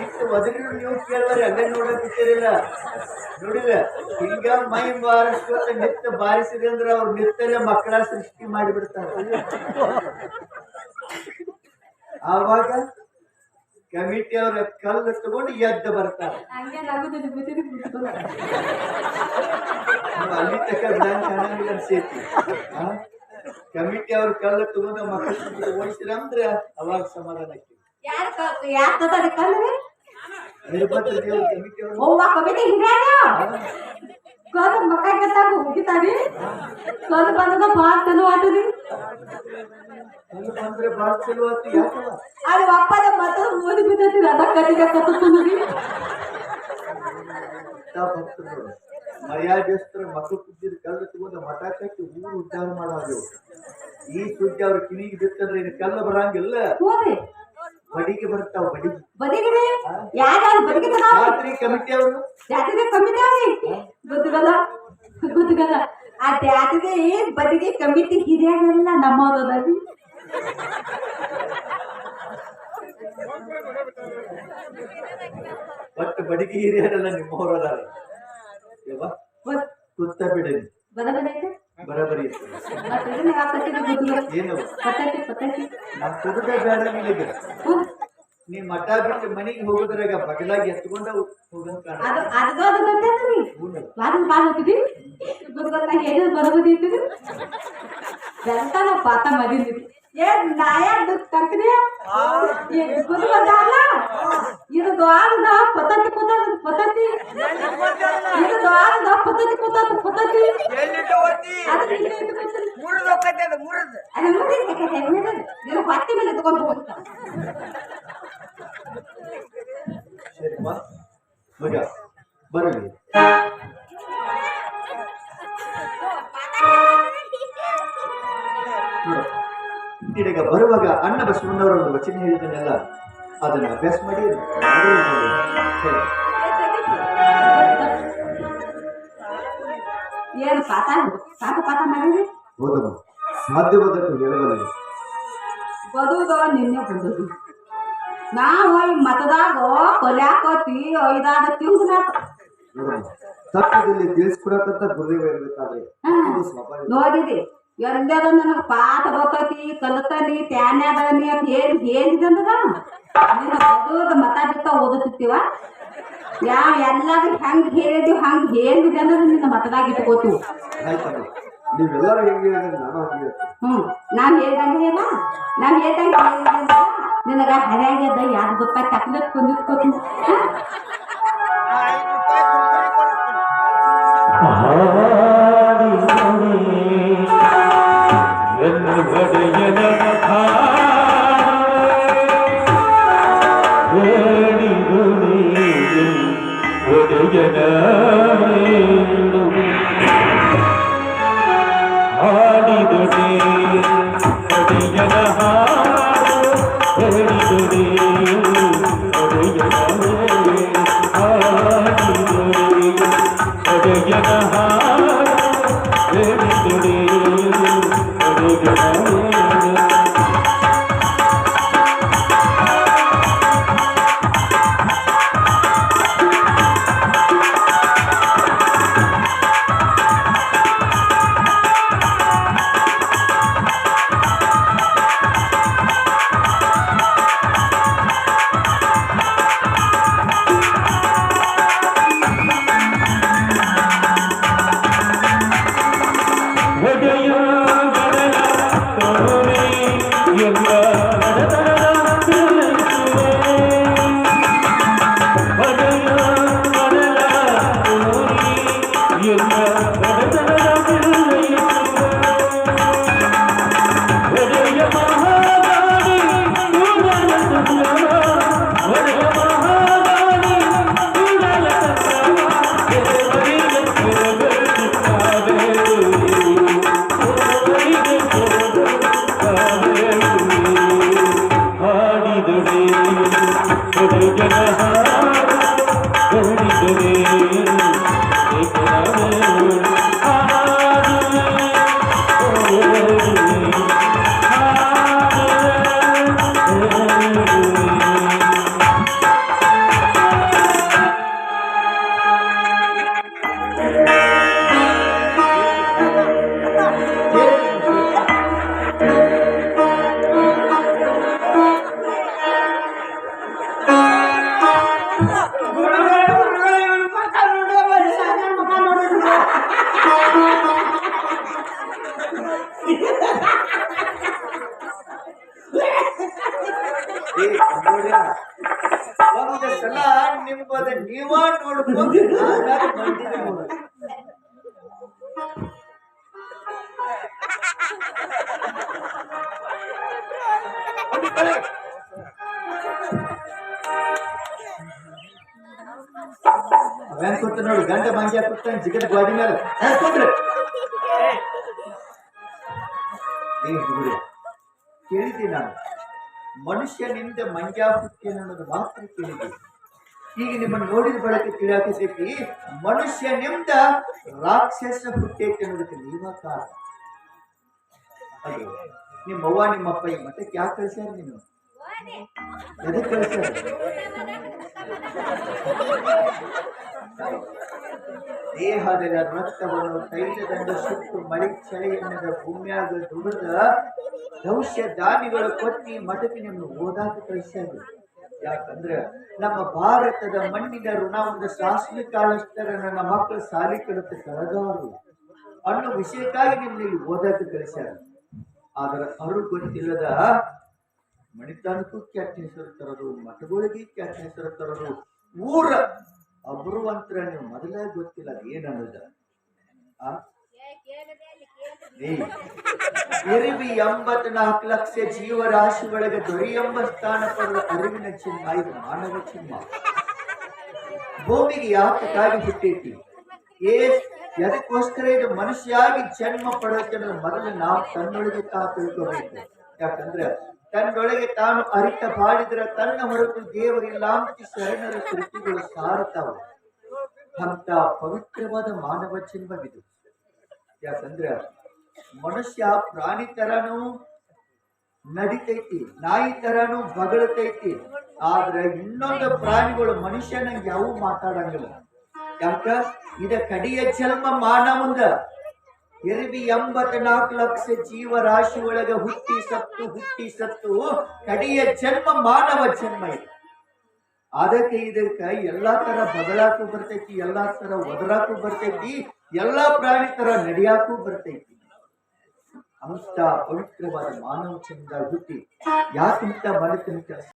ಇಷ್ಟು ಒದಗಿ ನೀವು ಕೇಳಿದ್ರೆ ಅಲ್ಲೇ ನೋಡಕ್ಕಿಲ್ಲ ನೋಡಿಲ್ಲ ಹಿಂಗ ಮೈ ಬಾರಿಸ್ಕೊತ ನಿತ್ತ ಬಾರಿಸಿದೆ ಅಂದ್ರೆ ಅವ್ರು ನಿತ್ಯಲ್ಲೇ ಮಕ್ಕಳ ಸೃಷ್ಟಿ ಮಾಡಿಬಿಡ್ತಾರೆ. ಆವಾಗ ಕಮಿಟಿ ಅವರ ಕಲ್ಲು ತಗೊಂಡು ಎದ್ದ ಬರ್ತಾರೆ. ಹಂಗೆ ಅಲ್ಲಿ ತಕ್ಕ ಕಾಣಂಗಿಲ್ಲ ಅನ್ಸೈತಿ. ಕಮಿಟಿ ಅವ್ರ ಕಲ್ಲು ತಗೊಂಡು ಮಕ್ಕಳ ಓಡಿಸಿದ್ರೆ ಅಂದ್ರೆ ಅವಾಗ ಸಮಾಧಾನ ಆಕಿ ಯಾರು ಕ- ಕಲ್ಲು ಅವ್ವ ಕವಿತೆ ಹಿರಿಯಾರ! ಕಲ್ ಮಕ್ಕ ಕೆತ್ತಾಗ ಹೋಗಿತಾರಿ ಕಲ್ ಬಂದದ ಬಾಳ ಚಲೋ ಆಟರಿ ಅದು ಅಪ್ಪದ ಮತ್ತ ಓದಿ ಬಿದ್ದತಿ ಅದ ಕಟ್ಟಿಗೆ ಕತ್ತುತ್ತದ್ರಿ ಭಕ್ತರು ಮರ್ಯಾದೆಸ್ತರ ಮಕ್ಕಳು ಕುದ್ದಿದ ಕಲ್ಲು ತಗೊಂಡು ಮಠ ಕಟ್ಟಿ ಊರು ಉದ್ಧಾರ ಮಾಡೋದು. ಈ ಸುದ್ದಿ ಅವ್ರ ಕಿವಿಗೆ ಬಿತ್ತಂದ್ರೆ ಇನ್ನು ಕಲ್ಲು ಬರಂಗಿಲ್ಲ. ಬಡಿಗೆ ಬರ್ತಾವ ಬಡಿಗೆ. ಬದಿಗಿದೆ ಯಾರ ಬದಿಗಿದೆ ಕಮಿಟಿ ಅವರು? ಜಾತಿಗೆ ಕಮಿಟಿ ಅವ್ರಿ? ಗೊತ್ತಿಗಲ್ಲ? ಗೊತ್ತಿಗಲ್ಲ? ಆ ಜಾತಿಗೆ ಬದಿಗೆ ಕಮಿಟಿ ಹಿರಿಯಾಗೆಲ್ಲ ನಮ್ಮದರಿ ಒಟ್ಟು ಬಡಿಗೆ ಹಿರಿಯರೆಲ್ಲ ನಿಮ್ಮವ್ರು ಅದಾರ. ಯವ್ವ ಕುತ್ತ ಬಿಡಿ ಬದಲಾಗೈತೆ ಬರಬರಿ ಏನು? ನಮ್ ಕುದುಕ ಬೇಡ ನಿನಗೆ. ನೀ ಮಠ ಬಿಟ್ಟು ಮನೆಗೆ ಹೋಗೋದ್ರಾಗ ಬಗಲಾಗಿ ಎತ್ಕೊಂಡ ನಾವು ಪಾತ ಮದಿದ್ವಿ ಏ ನಾಯ ತರ್ತೀನಿ ಗೊತ್ತಲ್ಲ ಇದು ದ್ವಾರದ ಪತತಿ ಕೂತದ ಪತತಿ ಇದು ದ್ವಾರದ ಪತತಿ ಕೂತದ ಪತತಿ ಎಲ್ಲಿಟ್ಟು ಓದ್ತಿ ಅದು ಇಲ್ಲಿ ಇಟ್ಕೊತೀನಿ. ಮುರಿದು ಹೋಗ್ತೈತೆ ಅದು ಮುರಿದು ಅದು ಮುಂದೆ ಕತೆ ಮುಂದೆ ನೀನು ಹೊಟ್ಟೆ ಮೇಲೆ ತಗೊಂಡು ಹೋಗ್ತಾ ಸರಿ ಬಾ ಮಗ ಬರಲಿ ವಚನ ಹೇಳಿದನೆಲ್ಲ ಅದನ್ನು ಅಭ್ಯಾಸ ಮಾಡಿ. ಏನು ಪಾತ ಮಾಡಿದ್ರಿ? ಹೌದಮ್ಮ ಸಾಧ್ಯವಾದಷ್ಟು ಹೇಳಬಲ್ಲ ಬದುದ ನಿನ್ನೆ ಬಂದದ್ದು ನಾವು ಈ ಮತದಾಗ ಕೊಲ್ಯಾಕತಿ ಐದಾದ ತಪ್ಪದಲ್ಲಿ ತಿಳಿಸ್ಕೊಡಕ್ಕಂತ ಗುರುದೇವ ಇರ್ಬೇಕಾದ್ರೆ ನೋಡಿದಿ. ಎಲ್ಲದ ನನಗೆ ಪಾಠ ಬರ್ತೈತಿ ಕಲಿತನಿ ತ್ಯಾನ್ಯಾದನಿ ಅಂತ ಏನ್ ಏನಿದೆ ಅಂದ್ರೆ ನೀನು ಬದುದ ಮತ ಬಿತ್ತ ಓದುತ್ತಿರ್ತೀವ? ಯಾವ ಎಲ್ಲಾದ್ರೂ ಹೆಂಗ್ ಹೇಳಿದ್ವಿ ಹಂಗ್ ಏನಿದೆ ಅಂದ್ರೆ ನಿನ್ನ ಮತದಾಗ ಇಟ್ಕೋತೀವಿ. ನೀವೆಲ್ಲರೂ ಹೆಂಗೆ ಹೇಳಿದ್ರೆ ನಾನು ಹೇಳ್ದಂಗೆ ಅಲ್ಲ ನಾವ್ ಹೇಳ್ದಂಗೆ ನಿನಗೆ ಹರ್ಯಾಗ್ಯದ ಯಾರು ಗೊತ್ತಾಗ ಚಕ್ಲೇಟ್ ಕೊಂದಿಟ್ಕೋತೀನಿ. வேடிடுமே உடையதாமே ಆ ಸಲ ನಿಮ್ಮದ ನೀವ ನೋಡ್ಕೊಂಡು. ಅವೇನ್ ಕೂತ ನೋಡು ಗಂಡ ಮಂಗ್ಯ ಕೂತಾನ ಜಿಗದ ಗಾಡಿ ಮೇಲೆ ಕೂತ್ರಿ. ಏ ಹುಡುಗ್ರೆ, ಕೇಳಿದ್ದೆ ನಾನು ಮನುಷ್ಯನಿಂದ ಹುಟ್ಟೇನ ಅನ್ನೋದು ಮಾತ್ರ ತಿಳಿದಿದೆ. ಈಗ ನಿಮ್ಮನ್ನು ನೋಡಿದ ಬಳಕೆ ತಿಳಿಯಾಕತೈತಿ, ಮನುಷ್ಯನಿಂದ ರಾಕ್ಷಸ ಹುಟ್ಟೈತಿ ಅನ್ನೋದಕ್ಕೆ ನೀವ ಕಾರಣ. ಅಯ್ಯೋ ನಿಮ್ಮ ಅವ್ವ ನಿಮ್ಮ ಅಪ್ಪ ಈ ಮಠಕ್ಕೆ ಯಾಕೆ ಕಳಿಸ್ಯಾರ ನೀನು? ಎದಕ್ಕೆ ಕಳ್ಸ್ಯಾರ? ದೇಹದ ರಕ್ತವನ್ನು ತೈಲದಿಂದ ಸುಟ್ಟು ಚಳಿ ಎನ್ನದ ಭೂಮಿಯಾಗ ದುಡಿದ ದೌಷ್ಯ ದಾನಿಗಳ ಕೊತ್ತಿ ಮಠಕ್ಕೆ ನಿಮ್ಮನ್ನು ಓದಾಕ ಕಳಿಸ್ಯಾರ. ಯಾಕಂದ್ರೆ ನಮ್ಮ ಭಾರತದ ಮಣ್ಣಿನ ಋಣ ಒಂದು ಶಾಸನ ಕಾಲಷ್ಟರ ನನ್ನ ಮಕ್ಕಳು ಸಾಲಿ ಕಡತ ಕಳೆದವರು. ಅನ್ನೋ ವಿಷಯಕ್ಕಾಗಿ ನಿಮ್ಮನ್ನ ಇಲ್ಲಿ ಓದಾಕ ಕಳಿಸ್ಯಾರ. ಆದ್ರೆ ಅವರು ಗೊತ್ತಿಲ್ಲದ ಮಣಿತಾನಕ್ಕೂ ಕೆಟ್ಟ ಹೆಸರು ತರೋದು, ಮಠಗಳಿಗೆ ಕೆಟ್ಟ ಹೆಸರು ತರೋದು, ಊರ ಅಬ್ರುವಂತರ ನೀವು ಮೊದಲೇ ಗೊತ್ತಿಲ್ಲ ಏನನ್ನೋದ ಎರಿವಿ ಎಂಬತ್ನಾಲ್ಕು ಲಕ್ಷ ಜೀವರಾಶಿ ಒಳಗೆ ದೊರೆಯೆಂಬ ಸ್ಥಾನ ಪಡೆದ ಅರಿವಿನ ಚಿನ್ನ ಇದು ಮಾನವ ಚಿನ್ನ ಭೂಮಿಗೆ ಯಾತಕ್ಕಾಗಿ ಹುಟ್ಟೈತಿ? ಏ, ಎದಕ್ಕೋಸ್ಕರ ಇದು ಮನುಷ್ಯಾಗಿ ಜನ್ಮ ಪಡೋಕೆ ಮೊದಲು ನಾವು ತನ್ನೊಳಗೆ ತಾ ತಿಳ್ಕೋಬೇಕು ಯಾಕಂದ್ರೆ ತನ್ನೊಳಗೆ ತಾನು ಅರಿತ ಬಾಳಿದ್ರ ತನ್ನ ಹೊರತು ದೇವರಿಲ್ಲ ಅಂತ ಶರಣರ ಕೃತಿಗಳು ಸಾರತವ ಅಂತ ಪವಿತ್ರವಾದ ಮಾನವ ಜನ್ಮವಿದು. ಯಾಕಂದ್ರೆ ಮನುಷ್ಯ ಪ್ರಾಣಿ ತರನು ನಡಿತೈತಿ, ನಾಯಿ ತರನು ಬಗಳತೈತಿ, ಆದ್ರೆ ಇನ್ನೊಂದು ಪ್ರಾಣಿಗಳು ಮನುಷ್ಯನ ಯಾವ ಮಾತಾಡಂಗಿಲ್ಲ. ಯಾಕ? ಇದ ಕಡಿಯ ಜನ್ಮ ಮಾನವಂದ. ಎರಿಬಿ ಎಂಬತ್ನಾಲ್ಕು ಲಕ್ಷ ಜೀವರಾಶಿ ಒಳಗೆ ಹುಟ್ಟಿ ಸತ್ತು ಹುಟ್ಟಿ ಸತ್ತು, ಕಡಿಯ ಜನ್ಮ, ಮಾನವ ಜನ್ಮ ಇದೆ. ಅದಕ್ಕೆ ಇದಕ್ಕೆ ಎಲ್ಲಾ ತರ ಬದಲಾಕು ಬರ್ತೈತಿ, ಎಲ್ಲಾ ತರ ಒದರಾಕು ಬರ್ತೈತಿ, ಎಲ್ಲಾ ಪ್ರಾಣಿ ತರ ನಡೆಯಾಕು ಬರ್ತೈತಿ. ಅಂತ ಪವಿತ್ರವಾದ ಮಾನವ ಚಂದ ಹುಟ್ಟಿ, ಯಾಕಿಂತ ಮನಸ್ಸಿನ ಕೆಲಸ